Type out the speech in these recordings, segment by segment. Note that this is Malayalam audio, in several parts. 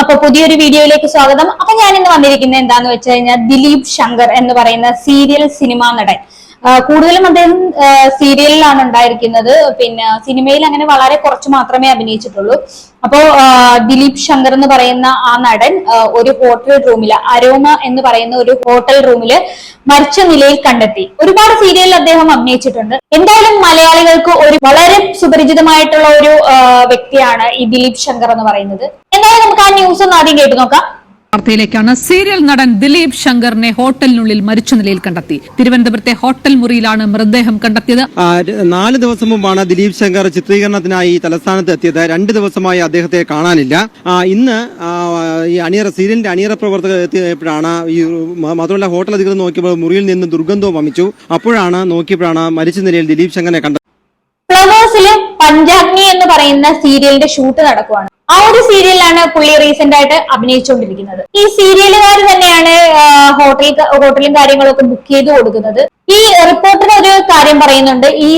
അപ്പൊ പുതിയൊരു വീഡിയോയിലേക്ക് സ്വാഗതം. അപ്പൊ ഞാൻ ഇന്ന് വന്നിരിക്കുന്നത് എന്താന്ന് വെച്ച് കഴിഞ്ഞാൽ ദിലീപ് ശങ്കർ എന്ന് പറയുന്ന സീരിയൽ സിനിമാ നടൻ. കൂടുതലും അദ്ദേഹം സീരിയലിലാണ് ഉണ്ടായിരിക്കുന്നത്. പിന്നെ സിനിമയിൽ അങ്ങനെ വളരെ കുറച്ച് മാത്രമേ അഭിനയിച്ചിട്ടുള്ളൂ. അപ്പോ ദിലീപ് ശങ്കർ എന്ന് പറയുന്ന ആ നടൻ ഒരു ഹോട്ടൽ റൂമിൽ അരോമ എന്ന് പറയുന്ന ഒരു ഹോട്ടൽ റൂമിൽ മരിച്ച നിലയിൽ കണ്ടെത്തി. ഒരുപാട് സീരിയലിൽ അദ്ദേഹം അഭിനയിച്ചിട്ടുണ്ട്. എന്തായാലും മലയാളികൾക്ക് ഒരു വളരെ സുപരിചിതമായിട്ടുള്ള ഒരു വ്യക്തിയാണ് ഈ ദിലീപ് ശങ്കർ എന്ന് പറയുന്നത്. എന്തായാലും നമുക്ക് ആ ന്യൂസ് ഒന്ന് ആദ്യം കേട്ടു നോക്കാം. വാർത്തയിലേക്കാണ്. സീരിയൽ നടൻ ദിലീപ് ശങ്കറിനെ ഹോട്ടലിനുള്ളിൽ മരിച്ച നിലയിൽ കണ്ടെത്തി. തിരുവനന്തപുരത്തെ ഹോട്ടൽ മുറിയിലാണ് മൃതദേഹം കണ്ടെത്തിയത്. നാല് ദിവസം മുമ്പാണ് ദിലീപ് ശങ്കർ ചിത്രീകരണത്തിനായി തലസ്ഥാനത്ത് എത്തിയത്. രണ്ട് ദിവസമായി അദ്ദേഹത്തെ കാണാനില്ല. ഇന്ന് ഈ അണിയറ സീരിയലിന്റെ അണിയറ പ്രവർത്തകർ എത്തിയപ്പോഴാണ് ഈ മാത്രമല്ല ഹോട്ടൽ അധികൃതർ നോക്കിയപ്പോൾ മുറിയിൽ നിന്ന് ദുർഗന്ധവും വമിച്ചു. അപ്പോഴാണ് നോക്കിയപ്പോഴാണ് മരിച്ച നിലയിൽ ദിലീപ് ശങ്കറിനെ കണ്ടത്. ഫ്ലവേഴ്സിൽ പഞ്ചാഗ്നി എന്ന് പറയുന്ന സീരിയലിന്റെ ഷൂട്ട് നടക്കുവാണ്. ആ ഒരു സീരിയലിലാണ് പുള്ളി റീസെന്റ് ആയിട്ട് അഭിനയിച്ചുകൊണ്ടിരിക്കുന്നത്. ഈ സീരിയലുകാർ തന്നെയാണ് ഹോട്ടൽ ഹോട്ടലും കാര്യങ്ങളൊക്കെ ബുക്ക് ചെയ്ത് കൊടുക്കുന്നത്. ഈ റിപ്പോർട്ടർ ഒരു കാര്യം പറയുന്നുണ്ട്. ഈ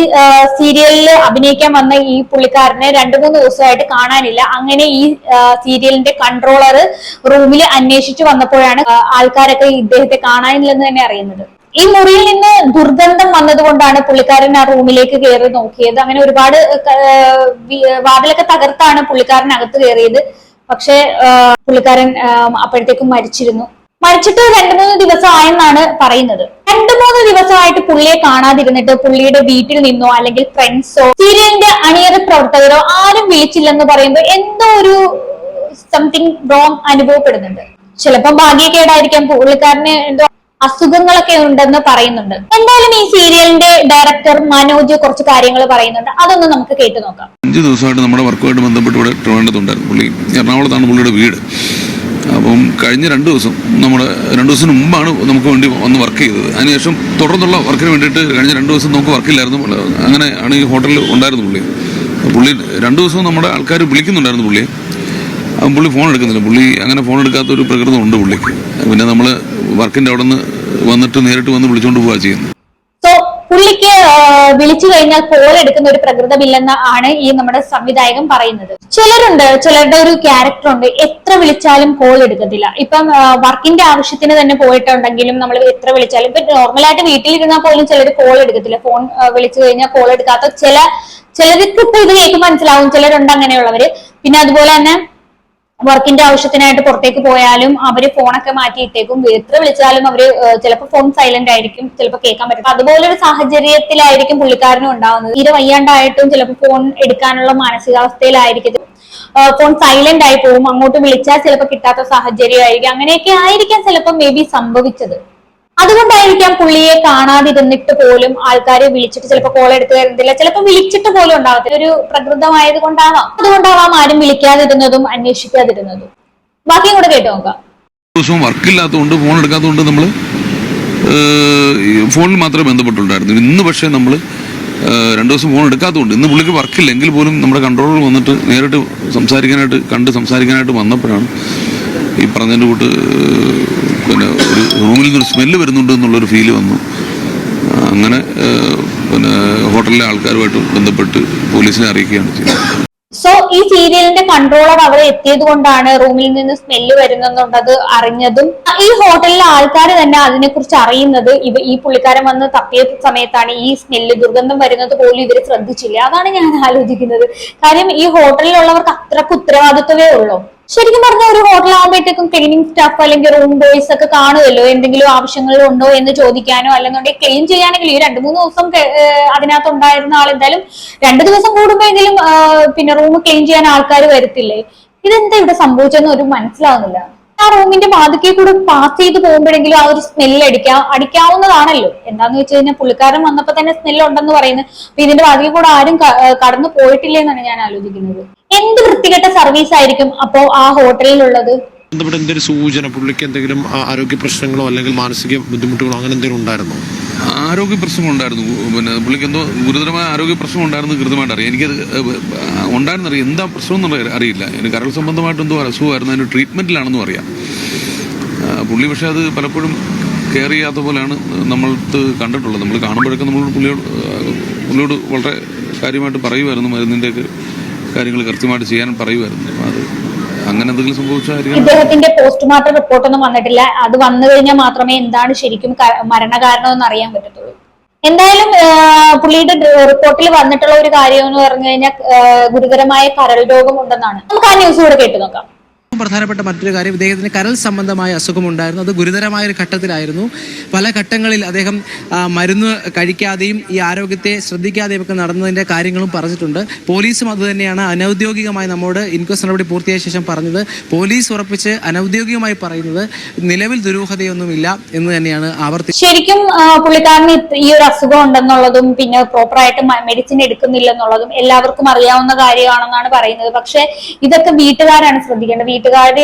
സീരിയലിൽ അഭിനയിക്കാൻ വന്ന ഈ പുള്ളിക്കാരനെ രണ്ടു മൂന്ന് ദിവസമായിട്ട് കാണാനില്ല. അങ്ങനെ ഈ സീരിയലിന്റെ കൺട്രോളർ റൂമിൽ അന്വേഷിച്ചു വന്നപ്പോഴാണ് ആൾക്കാരൊക്കെ ഇദ്ദേഹത്തെ കാണാനില്ലെന്ന് തന്നെ അറിയുന്നത്. ഈ മുറിയിൽ നിന്ന് ദുർഗന്ധം വന്നതുകൊണ്ടാണ് പുള്ളിക്കാരൻ ആ റൂമിലേക്ക് കയറി നോക്കിയത്. അങ്ങനെ ഒരുപാട് വാതിലൊക്കെ തകർത്താണ് പുള്ളിക്കാരൻ അകത്ത് കയറിയത്. പക്ഷെ പുള്ളിക്കാരൻ അപ്പോഴത്തേക്കും മരിച്ചിരുന്നു. മരിച്ചിട്ട് രണ്ടു മൂന്ന് ദിവസമായെന്നാണ് പറയുന്നത്. രണ്ടു മൂന്ന് ദിവസമായിട്ട് പുള്ളിയെ കാണാതിരുന്നിട്ട് പുള്ളിയുടെ വീട്ടിൽ നിന്നോ അല്ലെങ്കിൽ ഫ്രണ്ട്സോ സീരിയലിന്റെ അണിയറ പ്രവർത്തകരോ ആരും വിളിച്ചില്ലെന്ന് പറയുമ്പോൾ എന്തോ ഒരു സംതിങ് റോങ് അനുഭവപ്പെടുന്നുണ്ട്. ചിലപ്പോ ഭാഗ്യക്കേടായിരിക്കാം പുള്ളിക്കാരന് എന്തോ അസുഖങ്ങളൊക്കെ ഉണ്ടെന്ന് പറയുന്നുണ്ട്. എന്തായാലും ഈ സീരിയലിന്റെ ഡയറക്ടർ മനോജ് കുറച്ച് കാര്യങ്ങൾ പറയുന്നുണ്ട്. അതൊന്ന് നമുക്ക് കേട്ടു നോക്കാം. അഞ്ച് ദിവസമായിട്ട് നമ്മുടെ വർക്കുമായിട്ട് ബന്ധപ്പെട്ട് ഇവിടെ ട്രിവാൻഡത്തുണ്ടായിരുന്നു പുള്ളി. എറണാകുളത്താണ് പുള്ളിയുടെ വീട്. അപ്പം കഴിഞ്ഞ രണ്ട് ദിവസം നമ്മൾ രണ്ട് ദിവസത്തിന് മുമ്പാണ് നമുക്ക് വേണ്ടി വന്ന് വർക്ക് ചെയ്തത്. അതിനുശേഷം തുടർന്നുള്ള വർക്കിന് വേണ്ടിയിട്ട് കഴിഞ്ഞ രണ്ട് ദിവസം നമുക്ക് വർക്കില്ലായിരുന്നു അങ്ങനെ ആണ് ഈ ഹോട്ടലിൽ ഉണ്ടായിരുന്നു പുള്ളി. പുള്ളി രണ്ട് ദിവസവും നമ്മുടെ ആൾക്കാർ വിളിക്കുന്നുണ്ടായിരുന്നു പുള്ളിയെ അപ്പം പുള്ളി ഫോൺ എടുക്കുന്നില്ല. പുള്ളി അങ്ങനെ ഫോൺ എടുക്കാത്ത ഒരു പ്രകൃതം ഉണ്ട് പുള്ളിക്ക്. പിന്നെ നമ്മൾ വർക്കിന്റെ അവിടെ നിന്ന് വന്നിട്ട് നേരിട്ട് വന്ന് വിളിച്ചോണ്ട് പോവാ ചെയ്യുന്നത്. സോ പുള്ളിക്ക് വിളിച്ചു കഴിഞ്ഞാൽ കോൾ എടുക്കുന്ന ഒരു പ്രകൃതമില്ലെന്ന് ആണ് ഈ നമ്മുടെ സംവിധായകൻ പറയുന്നത്. ചിലരുണ്ട് ചിലരുടെ ഒരു ക്യാരക്ടർ ഉണ്ട് എത്ര വിളിച്ചാലും കോൾ എടുക്കത്തില്ല. ഇപ്പം വർക്കിന്റെ ആവശ്യത്തിന് തന്നെ പോയിട്ടുണ്ടെങ്കിലും നമ്മൾ എത്ര വിളിച്ചാലും ഇപ്പൊ നോർമലായിട്ട് വീട്ടിലിരുന്നാൽ പോലും ചിലർ കോൾ എടുക്കത്തില്ല. ഫോൺ വിളിച്ചു കഴിഞ്ഞാൽ കോൾ എടുക്കാത്ത ചില ചിലർക്ക് ഇപ്പൊ ഇത് കേൾക്കുമ്പോൾ മനസ്സിലാവും ചിലരുണ്ട് അങ്ങനെയുള്ളവര്. പിന്നെ അതുപോലെ തന്നെ വർക്കിന്റെ ആവശ്യത്തിനായിട്ട് പുറത്തേക്ക് പോയാലും അവർ ഫോണൊക്കെ മാറ്റിയിട്ടേക്കും. എത്ര വിളിച്ചാലും അവർ ചിലപ്പോൾ ഫോൺ സൈലന്റ് ആയിരിക്കും ചിലപ്പോൾ കേൾക്കാൻ പറ്റും. അതുപോലെ ഒരു സാഹചര്യത്തിലായിരിക്കും പുള്ളിക്കാരനും ഉണ്ടാവുന്നത്. തീരെ വയ്യാണ്ടായിട്ടും ചിലപ്പോൾ ഫോൺ എടുക്കാനുള്ള മാനസികാവസ്ഥയിലായിരിക്കും. ഫോൺ സൈലന്റ് ആയി പോകും. അങ്ങോട്ട് വിളിച്ചാൽ ചിലപ്പോൾ കിട്ടാത്ത സാഹചര്യമായിരിക്കും. അങ്ങനെയൊക്കെ ആയിരിക്കാം ചിലപ്പോൾ മേ ബി സംഭവിച്ചത്. അതുകൊണ്ടായിരിക്കാം പുള്ളിയെ കാണാതിരുന്നിട്ട് പോലും ആൾക്കാരെ വിളിച്ചിട്ട് ചിലപ്പോൾ കോൾ എടുത്തു തരുന്നില്ല ചിലപ്പോൾ വിളിച്ചിട്ട് പോലും ഉണ്ടാവത്തില്ല. ഒരു പ്രകൃതമായത് കൊണ്ടാവാം. അതുകൊണ്ടാവാം ആരും വിളിക്കാതിരുന്നതും അന്വേഷിക്കാതിരുന്നതും. ബാക്കിയും കൂടെ കേട്ടു നോക്കാം. ദിവസവും വർക്കില്ലാത്തതുകൊണ്ട് ഫോൺ എടുക്കാത്തതുകൊണ്ട് നമ്മൾ ഫോണിൽ മാത്രമേ ബന്ധപ്പെട്ടുണ്ടായിരുന്നു ഇന്ന് പക്ഷേ നമ്മൾ രണ്ട് ദിവസം ഫോൺ എടുക്കാത്തതുകൊണ്ട് ഇന്ന് പുള്ളിക്ക് വർക്കില്ല എങ്കിൽ പോലും നമ്മുടെ കൺട്രോളർ വന്നിട്ട് നേരിട്ട് സംസാരിക്കാനായിട്ട് കണ്ട് സംസാരിക്കാനായിട്ട് വന്നപ്പോഴാണ് ഈ പറഞ്ഞതിന്റെ കൂട്ട് പിന്നെ ഒരു റൂമിൽ നിന്നൊരു സ്മെല്ല് വരുന്നുണ്ട് എന്നുള്ളൊരു ഫീൽ വന്നു. അങ്ങനെ പിന്നെ ഹോട്ടലിലെ ആൾക്കാരുമായിട്ട് ബന്ധപ്പെട്ട് പോലീസിനെ അറിയിക്കുകയാണ് ചെയ്തത്. സോ ഈ സീരിയലിന്റെ കൺട്രോളർ അവിടെ എത്തിയത് കൊണ്ടാണ് റൂമിൽ നിന്ന് സ്മെല്ല് വരുന്നെന്നുള്ളത് അറിഞ്ഞതും ഈ ഹോട്ടലിലെ ആൾക്കാർ തന്നെ അതിനെ കുറിച്ച് അറിയുന്നത് ഇവ ഈ പുള്ളിക്കാരൻ വന്ന് തപ്പിയ സമയത്താണ് ഈ സ്മെല്ല് ദുർഗന്ധം വരുന്നത് പോലും ഇവർ ശ്രദ്ധിച്ചില്ല. അതാണ് ഞാൻ ആലോചിക്കുന്നത്. കാര്യം ഈ ഹോട്ടലിലുള്ളവർക്ക് അത്രയ്ക്ക് ഉത്തരവാദിത്വമേ ഉള്ളൂ. ശരിക്കും പറഞ്ഞ ഒരു ഹോട്ടൽ ആകുമ്പോഴത്തേക്കും ക്ലീനിങ് സ്റ്റാഫ് അല്ലെങ്കിൽ റൂം ബോയ്സ് ഒക്കെ കാണുമല്ലോ എന്തെങ്കിലും ആവശ്യങ്ങൾ ഉണ്ടോ എന്ന് ചോദിക്കാനോ അല്ലെന്നുണ്ടെങ്കിൽ ക്ലീൻ ചെയ്യാനെങ്കിലും ഈ രണ്ടു മൂന്ന് ദിവസം അതിനകത്ത് ഉണ്ടായിരുന്ന ആൾ എന്തായാലും രണ്ടു ദിവസം കൂടുമ്പോഴെങ്കിലും പിന്നെ റൂം ക്ലീൻ ചെയ്യാൻ ആൾക്കാർ വരത്തില്ലേ? ഇതെന്താ ഇവിടെ സംഭവിച്ചെന്ന് ഒരു മനസ്സിലാവുന്നില്ല. ആ റൂമിന്റെ വാതിക്കൽ കൂടെ പാസ് ചെയ്ത് പോകുമ്പോഴെങ്കിലും ആ ഒരു സ്മെല്ല് അടിക്കാം അടിക്കാവുന്നതാണല്ലോ. എന്താന്ന് വെച്ച് കഴിഞ്ഞാൽ പുള്ളിക്കാരൻ വന്നപ്പോ തന്നെ സ്മെല്ല് ഉണ്ടെന്ന് പറയുന്നത്. അപ്പൊ ഇതിന്റെ വാതിക്കൽ കൂടെ ആരും കടന്നു പോയിട്ടില്ലേ എന്നാണ് ഞാൻ ആലോചിക്കുന്നത്. എന്ത് വൃത്തികെട്ട സർവീസ് ആയിരിക്കും അപ്പോ ആ ഹോട്ടലിലുള്ളത്? ബന്ധപ്പെട്ട എന്തൊരു സൂചന? പുള്ളിക്ക് എന്തെങ്കിലും ആരോഗ്യ പ്രശ്നങ്ങളോ അല്ലെങ്കിൽ മാനസിക ബുദ്ധിമുട്ടുകളോ അങ്ങനെ എന്തെങ്കിലും ഉണ്ടായിരുന്നോ? ആരോഗ്യ പ്രശ്നങ്ങളുണ്ടായിരുന്നു പിന്നെ പുള്ളിക്ക് എന്തോ ഗുരുതരമായ ആരോഗ്യ പ്രശ്നം ഉണ്ടായിരുന്നു കൃത്യമായിട്ട് അറിയാം. എനിക്കത് ഉണ്ടായിരുന്നു അറിയാം. എന്താ പ്രശ്നം എന്നുള്ള അറിയില്ല. എനിക്ക് കരൾ സംബന്ധമായിട്ട് എന്തോ അസുഖമായിരുന്നു. അതിന് ട്രീറ്റ്മെന്റിലാണെന്നും അറിയാം. പുള്ളി പക്ഷേ അത് പലപ്പോഴും കെയർ ചെയ്യാത്ത പോലെയാണ് നമ്മൾക്ക് കണ്ടിട്ടുള്ളത്. നമ്മൾ കാണുമ്പോഴൊക്കെ നമ്മൾ പുള്ളിയോട് പുള്ളിയോട് വളരെ കാര്യമായിട്ട് പറയുമായിരുന്നു മരുന്നിന്റെയൊക്കെ കാര്യങ്ങൾ കൃത്യമായിട്ട് ചെയ്യാൻ പറയുമായിരുന്നു. അത് അങ്ങനെ എന്തെങ്കിലും സംഭവിച്ചായിരിക്കും. ഇദ്ദേഹത്തിന്റെ പോസ്റ്റ്മോർട്ടം റിപ്പോർട്ടൊന്നും വന്നിട്ടില്ല. അത് വന്നു കഴിഞ്ഞാൽ മാത്രമേ എന്താണ് ശരിക്കും മരണകാരണം എന്ന് അറിയാൻ പറ്റത്തുള്ളൂ. എന്തായാലും പുള്ളിയുടെ റിപ്പോർട്ടിൽ വന്നിട്ടുള്ള ഒരു കാര്യം എന്ന് പറഞ്ഞു കഴിഞ്ഞാൽ ഗുരുതരമായ കരൾ രോഗം ഉണ്ടെന്നാണ് നമുക്ക് ആ ന്യൂസ് കൂടെ കേട്ടു നോക്കാം. പ്രധാനപ്പെട്ട മറ്റൊരു കാര്യം ഇദ്ദേഹത്തിന് കരൾ സംബന്ധമായ അസുഖമുണ്ടായിരുന്നു. അത് ഗുരുതരമായ ഒരു ഘട്ടത്തിലായിരുന്നു. പല ഘട്ടങ്ങളിൽ അദ്ദേഹം മരുന്ന് കഴിക്കാതെയും ഈ ആരോഗ്യത്തെ ശ്രദ്ധിക്കാതെയും ഒക്കെ നടന്നതിന്റെ കാര്യങ്ങളും പറഞ്ഞിട്ടുണ്ട്. പോലീസും അതുതന്നെയാണ് അനൗദ്യോഗികമായി നമ്മോട് ഇൻക്വസ്റ്റ് നടപടി പൂർത്തിയായ ശേഷം പറഞ്ഞത്. പോലീസ് ഉറപ്പിച്ച് അനൗദ്യോഗികമായി പറയുന്നത് നിലവിൽ ദുരൂഹതയൊന്നുമില്ല എന്ന് തന്നെയാണ് ആവർത്തി ശരിക്കും പുള്ളിക്കാരന് ഈ ഒരു അസുഖം ഉണ്ടെന്നുള്ളതും പിന്നെ പ്രോപ്പറായിട്ട് മെഡിസിൻ എടുക്കുന്നില്ലെന്നുള്ളതും എല്ലാവർക്കും അറിയാവുന്ന കാര്യമാണെന്നാണ് പറയുന്നത്. പക്ഷേ ഇതൊക്കെ വീട്ടുകാരാണ് ശ്രദ്ധിക്കേണ്ടത്. വീട്ടുകാർ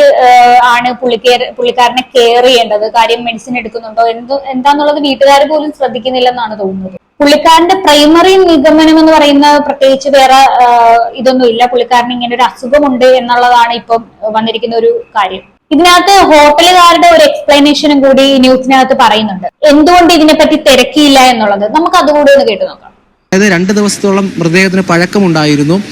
ആണ് പുള്ളിക്കാർ പുള്ളിക്കാരനെ കെയർ ചെയ്യേണ്ടത് കാര്യം മെഡിസിൻ എടുക്കുന്നുണ്ടോ എന്തോ എന്താന്നുള്ളത് വീട്ടുകാർ പോലും ശ്രദ്ധിക്കുന്നില്ലെന്നാണ് തോന്നുന്നത്. പുള്ളിക്കാരന്റെ പ്രൈമറി നിഗമനം എന്ന് പറയുന്ന പ്രത്യേകിച്ച് വേറെ ഇതൊന്നും ഇല്ല. പുള്ളിക്കാരന് ഇങ്ങനെ ഒരു അസുഖമുണ്ട് എന്നുള്ളതാണ് ഇപ്പം വന്നിരിക്കുന്ന ഒരു കാര്യം. ഇതിനകത്ത് ഹോട്ടലുകാരുടെ ഒരു എക്സ്പ്ലനേഷനും കൂടി ന്യൂസിനകത്ത് പറയുന്നുണ്ട്. എന്തുകൊണ്ട് ഇതിനെപ്പറ്റി തിരക്കിയില്ല എന്നുള്ളത്? നമുക്ക് അതുകൂടി ഒന്ന് കേട്ടു നോക്കാം. അതായത് രണ്ട് ദിവസത്തോളം മൃതദേഹത്തിന് പഴക്കമുണ്ടായിരുന്നു.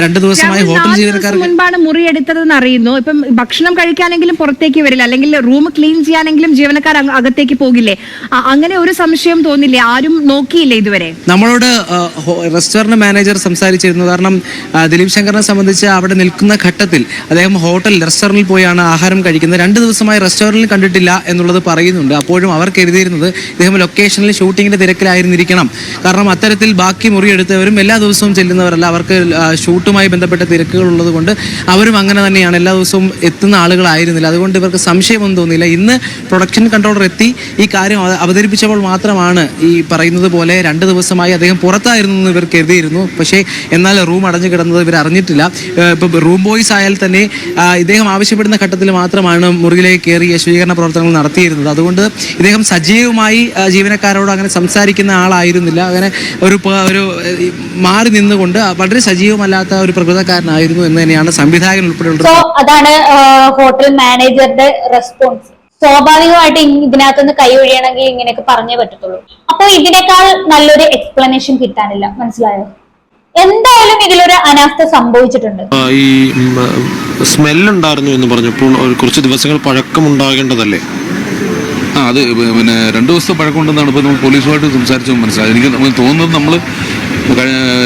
രണ്ട് ദിവസമായി ഹോട്ടൽ ജീവനക്കാർ മുൻപാണ് മുറി എടുത്തതെന്ന് അറിയുന്നു. ഇപ്പം ഭക്ഷണം കഴിക്കാനെങ്കിലും പുറത്തേക്ക് വരില്ല. അല്ലെങ്കിൽ റൂം ക്ലീൻ ചെയ്യാനെങ്കിലും ജീവനക്കാർ അകത്തേക്ക് പോകില്ലേ? അ- അങ്ങനെ ഒരു സംശയം തോന്നില്ലേ? ആരും നോക്കിയില്ലേ ഇതുവരെ? നമ്മളോട് ആ, ഹോ- റെസ്റ്റോറന്റ് മാനേജർ സംസാരിച്ചിരുന്നു. കാരണം ആ, ദിലീപ് ശങ്കറിനെ സംബന്ധിച്ച് അവിടെ നിൽക്കുന്ന ഘട്ടത്തിൽ അദ്ദേഹം ഹോട്ടൽ റെസ്റ്റോറന്റിൽ പോയാണ് ആഹാരം കഴിക്കുന്നത്. രണ്ട് ദിവസമായി റെസ്റ്റോറന്റിൽ കണ്ടിട്ടില്ല എന്നുള്ളത് പറയുന്നുണ്ട്. അപ്പോഴും അവർ കരുതിയിരുന്നത് ഇദ്ദേഹം ലൊക്കേഷനിൽ ഷൂട്ടിങ്ങിന്റെ തിരക്കിലായിരുന്നിരിക്കണം. കാരണം അത്തരത്തിൽ ബാക്കി മുറി എടുത്തവരും എല്ലാ ദിവസവും ചെല്ലുന്നവരല്ല. അവർക്ക് ഷൂട്ടുമായി ബന്ധപ്പെട്ട തിരക്കുകൾ ഉള്ളതുകൊണ്ട് അവരും അങ്ങനെ തന്നെയാണ്. എല്ലാ ദിവസവും എത്തുന്ന ആളുകളായിരുന്നില്ല. അതുകൊണ്ട് ഇവർക്ക് സംശയമൊന്നും തോന്നിയില്ല. ഇന്ന് പ്രൊഡക്ഷൻ കൺട്രോളർ എത്തി ഈ കാര്യം അവതരിപ്പിച്ചപ്പോൾ മാത്രമാണ് ഈ പറയുന്നത് പോലെ രണ്ട് ദിവസമായി അദ്ദേഹം പുറത്തായിരുന്നു എന്ന് ഇവർ കരുതിയിരുന്നു. പക്ഷേ എന്നാൽ റൂം അടഞ്ഞു കിടന്നത് ഇവർ അറിഞ്ഞിട്ടില്ല. ഇപ്പം റൂം ബോയ്സ് ആയാൽ തന്നെ ഇദ്ദേഹം ആവശ്യപ്പെടുന്ന ഘട്ടത്തിൽ മാത്രമാണ് മുറിയിലേക്ക് കയറി സ്വീകരണ പ്രവർത്തനങ്ങൾ നടത്തിയിരുന്നത്. അതുകൊണ്ട് ഇദ്ദേഹം സജീവമായി ജീവനക്കാരോട് അങ്ങനെ സംസാരിക്കുന്ന ആളായിരുന്നില്ല. അങ്ങനെ ഒരു ഒരു മാറി നിന്നുകൊണ്ട് വളരെ സജീവമല്ലാത്ത ഒരു പ്രകൃതക്കാരനായിരുന്നു എന്ന് തന്നെയാണ് സംവിധായകൻ ഉൾപ്പെടെയുള്ള സോ അതാണ് ഹോട്ടൽ മാനേജറുടെ റെസ്പോൺസ് സ്വാഭാവികമായിട്ട് ഇതിനകത്ത് ഇതിനകത്തുനിന്ന് കൈ ഒഴിയണമെങ്കിൽ ഇങ്ങനെയൊക്കെ പറഞ്ഞേ പറ്റത്തുള്ളൂ. അപ്പോൾ ഇതിനേക്കാൾ നല്ലൊരു എക്സ്പ്ലനേഷൻ കിട്ടാനില്ല. മനസ്സിലായോ? എന്തായാലും ഇതിലൊരു അനാസ്ഥ സംഭവിച്ചിട്ടുണ്ട്. ആ, ഈ സ്മെല്ലുണ്ടായിരുന്നു എന്ന് പറഞ്ഞപ്പോൾ കുറച്ച് ദിവസങ്ങൾ പഴക്കമുണ്ടാകേണ്ടതല്ലേ? ആ അത് പിന്നെ രണ്ട് ദിവസത്തെ പഴക്കമുണ്ടെന്നാണ് ഇപ്പോൾ നമ്മൾ പോലീസുമായിട്ട് സംസാരിച്ചു മനസ്സിലായത്. എനിക്ക് നമ്മൾ തോന്നുന്നത് നമ്മൾ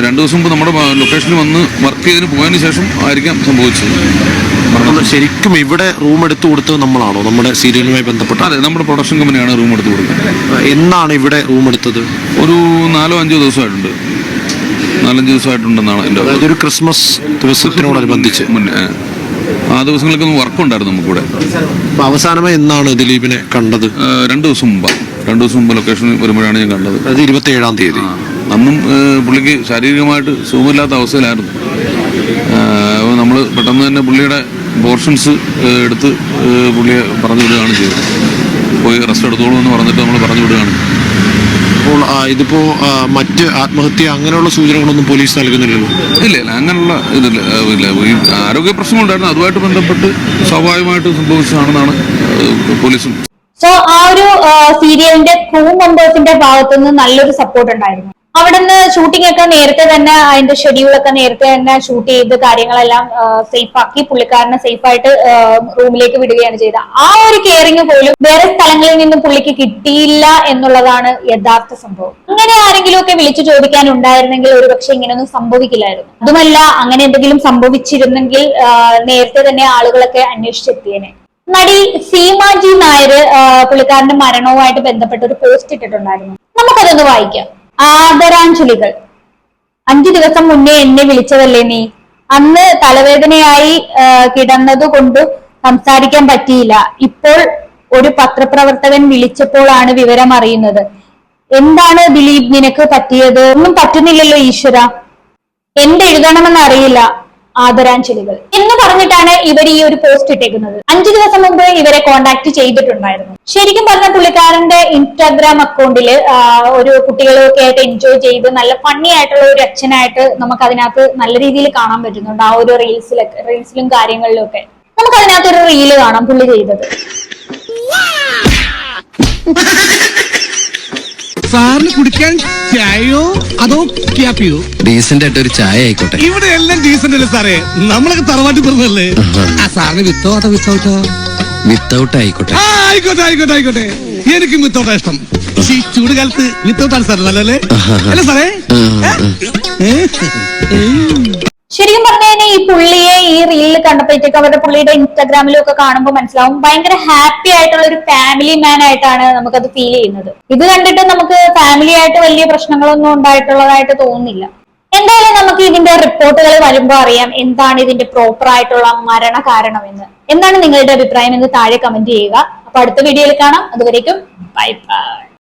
രണ്ട് ദിവസം മുമ്പ് നമ്മുടെ ലൊക്കേഷനിൽ വന്ന് വർക്ക് ചെയ്തതിന് പോയതിന് ശേഷം ആയിരിക്കാം സംഭവിച്ചത്. ശരിക്കും ഇവിടെ റൂം എടുത്തു കൊടുത്തത് നമ്മളാണോ? നമ്മുടെ സീരിയലുമായി ബന്ധപ്പെട്ട? അതെ നമ്മുടെ പ്രൊഡക്ഷൻ കമ്പനിയാണ് റൂം എടുത്തു കൊടുക്കുന്നത്. എന്നാണ് ഇവിടെ റൂം എടുത്തത്? ഒരു നാലോ അഞ്ചോ ദിവസമായിട്ടുണ്ട്. നാലഞ്ച് ദിവസമായിട്ടുണ്ടെന്നാണ് എന്റെ ഒരു ക്രിസ്മസ് ദിവസത്തിനോടനുബന്ധിച്ച്. മുന്നേ ആ. ആ ദിവസങ്ങളിലൊക്കെ വർക്ക് ഉണ്ടായിരുന്നു നമുക്കിവിടെ അപ്പൊ അവസാനമായി എന്നാണ് ദിലീപിനെ കണ്ടത്? രണ്ടു ദിവസം മുമ്പ്. രണ്ട് ദിവസം മുമ്പ് ലൊക്കേഷനിൽ വരുമ്പോഴാണ് ഞാൻ കണ്ടത്. അത് ഇരുപത്തി ഏഴാം തീയതി അന്നും പുള്ളിക്ക് ശാരീരികമായിട്ട് സുഖമില്ലാത്ത അവസ്ഥയിലായിരുന്നു. നമ്മൾ പെട്ടെന്ന് തന്നെ പുള്ളിയുടെ പോർഷൻസ് എടുത്ത് പുള്ളിയെ പറഞ്ഞു വിടുകയാണ് ചെയ്തത്. പോയി റെസ്റ്റ് എടുത്തോളൂ എന്ന് പറഞ്ഞിട്ട് നമ്മൾ പറഞ്ഞു വിടുകയാണ് അപ്പോൾ ആ, ഇതിപ്പോ മറ്റ് ആത്മഹത്യ അങ്ങനെയുള്ള സൂചനകളൊന്നും പോലീസ് നൽകുന്നില്ലല്ലോ? ഇല്ല ഇല്ല അങ്ങനെയുള്ള ഇതില്ല ഇല്ല ഈ ആരോഗ്യ പ്രശ്നമുണ്ടായിരുന്നു. അതുമായിട്ട് ബന്ധപ്പെട്ട് സ്വാഭാവികമായിട്ട് സംഭവിച്ചതാണെന്നാണ് പോലീസും. സോ ആ ഒരു സീരിയലിന്റെ ക്രൂ മെമ്പേഴ്സിന്റെ ഭാഗത്തുനിന്ന് നല്ലൊരു സപ്പോർട്ട് ഉണ്ടായിരുന്നു. അവിടുന്ന് ഷൂട്ടിംഗ് ഒക്കെ നേരത്തെ തന്നെ അതിന്റെ ഷെഡ്യൂൾ ഒക്കെ നേരത്തെ തന്നെ ഷൂട്ട് ചെയ്ത് കാര്യങ്ങളെല്ലാം സേഫ് ആക്കി പുള്ളിക്കാരനെ സേഫ് ആയിട്ട് റൂമിലേക്ക് വിടുകയാണ് ചെയ്തത്. ആ ഒരു കെയറിങ് പോലും വേറെ സ്ഥലങ്ങളിൽ നിന്നും പുള്ളിക്ക് കിട്ടിയില്ല എന്നുള്ളതാണ് യഥാർത്ഥ സംഭവം. അങ്ങനെ ആരെങ്കിലും ഒക്കെ വിളിച്ചു ചോദിക്കാൻ ഉണ്ടായിരുന്നെങ്കിൽ ഒരുപക്ഷെ ഇങ്ങനെയൊന്നും സംഭവിക്കില്ലായിരുന്നു. അതുമല്ല അങ്ങനെ എന്തെങ്കിലും സംഭവിച്ചിരുന്നെങ്കിൽ നേരത്തെ തന്നെ ആളുകളൊക്കെ അന്വേഷിച്ചെത്തിയേനെ. നടി സീമാജി നായർ പുള്ളിക്കാരന്റെ മരണവുമായിട്ട് ബന്ധപ്പെട്ട് ഒരു പോസ്റ്റ് ഇട്ടിട്ടുണ്ടായിരുന്നു. നമുക്കതൊന്ന് വായിക്കാം. ആദരാഞ്ജലികൾ. അഞ്ചു ദിവസം മുന്നേ എന്നെ വിളിച്ചതല്ലേ നീ? അന്ന് തലവേദനയായി കിടന്നതുകൊണ്ട് സംസാരിക്കാൻ പറ്റിയില്ല. ഇപ്പോൾ ഒരു പത്രപ്രവർത്തകൻ വിളിച്ചപ്പോഴാണ് വിവരം അറിയുന്നത്. എന്താണ് ദിലീപ് നിനക്ക് പറ്റിയത്? ഒന്നും പറ്റുന്നില്ലല്ലോ ഈശ്വര. എന്ത് എഴുതണമെന്ന് അറിയില്ല. ആദരാഞ്ജലികൾ. എന്ന് പറഞ്ഞിട്ടാണ് ഇവർ ഈ ഒരു പോസ്റ്റ് ഇട്ടേക്കുന്നത്. അഞ്ചു ദിവസം മുമ്പ് ഇവരെ കോണ്ടാക്ട് ചെയ്തിട്ടുണ്ടായിരുന്നു. ശരിക്കും പറഞ്ഞ പുള്ളിക്കാരന്റെ ഇൻസ്റ്റാഗ്രാം അക്കൗണ്ടിൽ ഒരു കുട്ടികളൊക്കെ ആയിട്ട് എൻജോയ് ചെയ്ത് നല്ല ഫണ്ണി ആയിട്ടുള്ള ഒരു അച്ഛനായിട്ട് നമുക്ക് അതിനകത്ത് നല്ല രീതിയിൽ കാണാൻ പറ്റുന്നുണ്ട്. ആ ഒരു റീൽസിലൊക്കെ റീൽസിലും കാര്യങ്ങളിലും ഒക്കെ നമുക്ക് അതിനകത്ത് ഒരു റീൽ കാണാം പുള്ളി ചെയ്തത്. സാറിന് കുടിക്കാൻ ചായയോ അതോ ക്യാപ്പിയോ ഡീസന്റ് ആയിട്ട് ഒരു ചായ ആയിക്കോട്ടെ. ഇവിടെ എല്ലാം ഡീസന്റ് അല്ലേ സാറേ? നമ്മളൊക്കെ തറവാട്ടി പറഞ്ഞല്ലേ ആ സാറിന് വിത്തോ അതോ വിത്തൗട്ടോ? വിത്തൗട്ട് ആയിക്കോട്ടെ. ആ ആയിക്കോട്ടെ ആയിക്കോട്ടെ ആയിക്കോട്ടെ. എനിക്കും വിത്തൗട്ടാ ഇഷ്ടം. പക്ഷേ ഈ ചൂട് കാലത്ത് വിത്തൗട്ടാണ് സാർ നല്ലല്ലേ അല്ലേ സാറേ? ഏ? ഏ? ശരിക്കും പറഞ്ഞു കഴിഞ്ഞാൽ ഈ പുള്ളിയെ ഈ റീലിൽ കണ്ടപ്പോഴത്തേക്ക് അവരുടെ പുള്ളിയുടെ ഇൻസ്റ്റാഗ്രാമിലും ഒക്കെ കാണുമ്പോൾ മനസ്സിലാവും ഭയങ്കര ഹാപ്പി ആയിട്ടുള്ള ഒരു ഫാമിലി മാൻ ആയിട്ടാണ് നമുക്കത് ഫീൽ ചെയ്യുന്നത്. ഇത് കണ്ടിട്ട് നമുക്ക് ഫാമിലി ആയിട്ട് വലിയ പ്രശ്നങ്ങളൊന്നും ഉണ്ടായിട്ടുള്ളതായിട്ട് തോന്നുന്നില്ല. എന്തായാലും നമുക്ക് ഇതിന്റെ റിപ്പോർട്ടുകൾ വരുമ്പോൾ അറിയാം എന്താണ് ഇതിന്റെ പ്രോപ്പർ ആയിട്ടുള്ള മരണ കാരണം എന്ന് എന്താണ് നിങ്ങളുടെ അഭിപ്രായം എന്ന് താഴെ കമന്റ് ചെയ്യുക. അപ്പൊ അടുത്ത വീഡിയോയിൽ കാണാം. അതുവരേക്കും ബൈ ബൈ